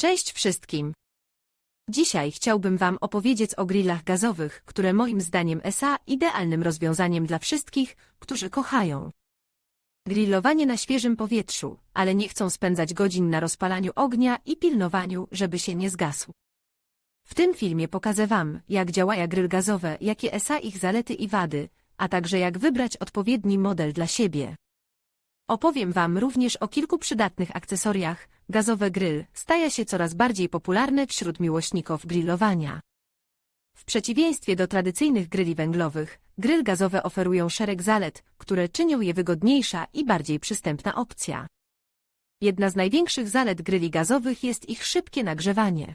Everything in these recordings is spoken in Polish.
Cześć wszystkim! Dzisiaj chciałbym Wam opowiedzieć o grillach gazowych, które moim zdaniem SA idealnym rozwiązaniem dla wszystkich, którzy kochają. Grillowanie na świeżym powietrzu, ale nie chcą spędzać godzin na rozpalaniu ognia i pilnowaniu, żeby się nie zgasł. W tym filmie pokażę Wam, jak działają grill gazowe, jakie SA ich zalety i wady, a także jak wybrać odpowiedni model dla siebie. Opowiem Wam również o kilku przydatnych akcesoriach. Gazowy grill staje się coraz bardziej popularny wśród miłośników grillowania. W przeciwieństwie do tradycyjnych grilli węglowych, grill gazowe oferują szereg zalet, które czynią je wygodniejsza i bardziej przystępna opcja. Jedna z największych zalet grilli gazowych jest ich szybkie nagrzewanie.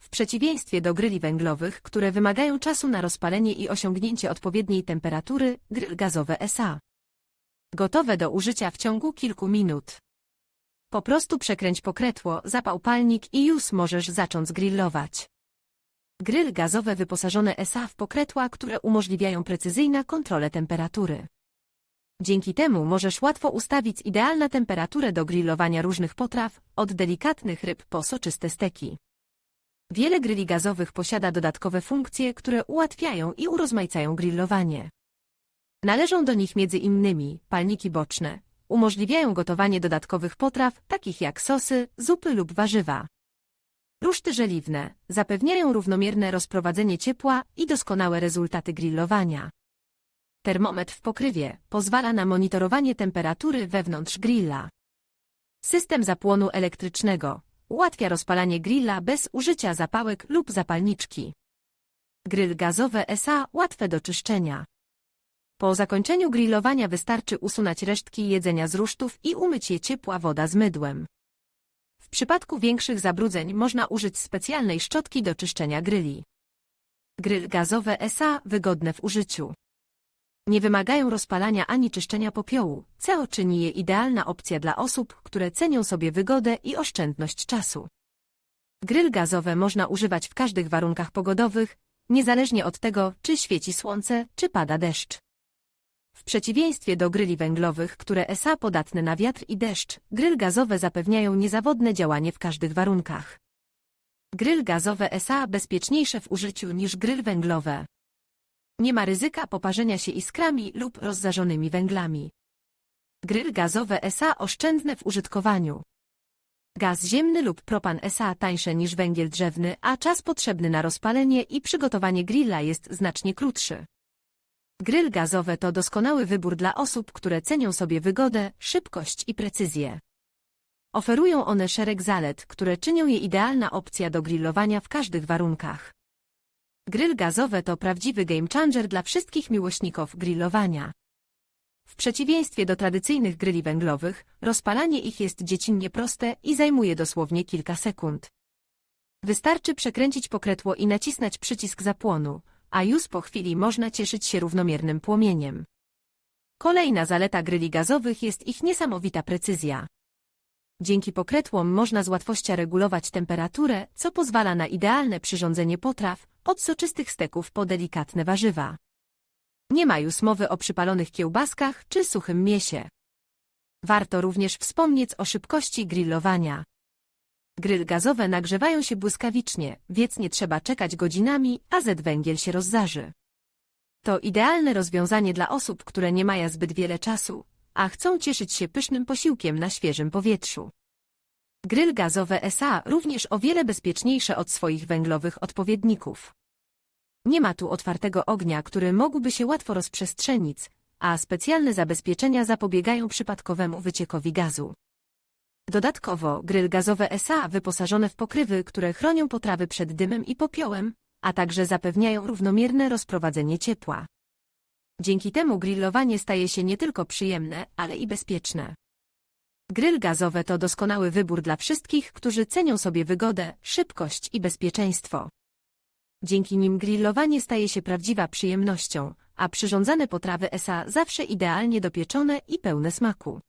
W przeciwieństwie do grilli węglowych, które wymagają czasu na rozpalenie i osiągnięcie odpowiedniej temperatury, grill gazowe SA Gotowe do użycia w ciągu kilku minut. Po prostu przekręć pokrętło, zapał palnik i już możesz zacząć grillować. Grill gazowe wyposażone SA w pokrętła, które umożliwiają precyzyjną kontrolę temperatury. Dzięki temu możesz łatwo ustawić idealną temperaturę do grillowania różnych potraw, od delikatnych ryb po soczyste steki. Wiele grilli gazowych posiada dodatkowe funkcje, które ułatwiają i urozmaicają grillowanie. Należą do nich między innymi palniki boczne. Umożliwiają gotowanie dodatkowych potraw, takich jak sosy, zupy lub warzywa. Ruszty żeliwne zapewniają równomierne rozprowadzenie ciepła i doskonałe rezultaty grillowania. Termometr w pokrywie pozwala na monitorowanie temperatury wewnątrz grilla. System zapłonu elektrycznego ułatwia rozpalanie grilla bez użycia zapałek lub zapalniczki. Grill gazowe SA łatwe do czyszczenia. Po zakończeniu grillowania wystarczy usunąć resztki jedzenia z rusztów i umyć je ciepła woda z mydłem. W przypadku większych zabrudzeń można użyć specjalnej szczotki do czyszczenia grilli. Grill gazowe SA wygodne w użyciu. Nie wymagają rozpalania ani czyszczenia popiołu, co czyni je idealna opcja dla osób, które cenią sobie wygodę i oszczędność czasu. Grill gazowe można używać w każdych warunkach pogodowych, niezależnie od tego, czy świeci słońce, czy pada deszcz. W przeciwieństwie do gryli węglowych, które SA podatne na wiatr i deszcz, gryl gazowe zapewniają niezawodne działanie w każdych warunkach. Gryl gazowe SA bezpieczniejsze w użyciu niż gryl węglowe. Nie ma ryzyka poparzenia się iskrami lub rozzażonymi węglami. Gryl gazowe SA oszczędne w użytkowaniu. Gaz ziemny lub propan SA tańsze niż węgiel drzewny, a czas potrzebny na rozpalenie i przygotowanie grilla jest znacznie krótszy. Grill gazowe to doskonały wybór dla osób, które cenią sobie wygodę, szybkość i precyzję. Oferują one szereg zalet, które czynią je idealna opcja do grillowania w każdych warunkach. Grill gazowe to prawdziwy game changer dla wszystkich miłośników grillowania. W przeciwieństwie do tradycyjnych grilli węglowych, rozpalanie ich jest dziecinnie proste i zajmuje dosłownie kilka sekund. Wystarczy przekręcić pokrętło i nacisnąć przycisk zapłonu, a już po chwili można cieszyć się równomiernym płomieniem. Kolejna zaleta gryli gazowych jest ich niesamowita precyzja. Dzięki pokrętłom można z łatwością regulować temperaturę, co pozwala na idealne przyrządzenie potraw, od soczystych steków po delikatne warzywa. Nie ma już mowy o przypalonych kiełbaskach czy suchym miesie. Warto również wspomnieć o szybkości grillowania. Gryl gazowe nagrzewają się błyskawicznie, więc nie trzeba czekać godzinami, a węgiel się rozzarzy. To idealne rozwiązanie dla osób, które nie mają zbyt wiele czasu, a chcą cieszyć się pysznym posiłkiem na świeżym powietrzu. Gryl gazowe SA również o wiele bezpieczniejsze od swoich węglowych odpowiedników. Nie ma tu otwartego ognia, który mógłby się łatwo rozprzestrzenić, a specjalne zabezpieczenia zapobiegają przypadkowemu wyciekowi gazu. Dodatkowo grill gazowe SA wyposażone w pokrywy, które chronią potrawy przed dymem i popiołem, a także zapewniają równomierne rozprowadzenie ciepła. Dzięki temu grillowanie staje się nie tylko przyjemne, ale i bezpieczne. Grill gazowe to doskonały wybór dla wszystkich, którzy cenią sobie wygodę, szybkość i bezpieczeństwo. Dzięki nim grillowanie staje się prawdziwa przyjemnością, a przyrządzane potrawy SA zawsze idealnie dopieczone i pełne smaku.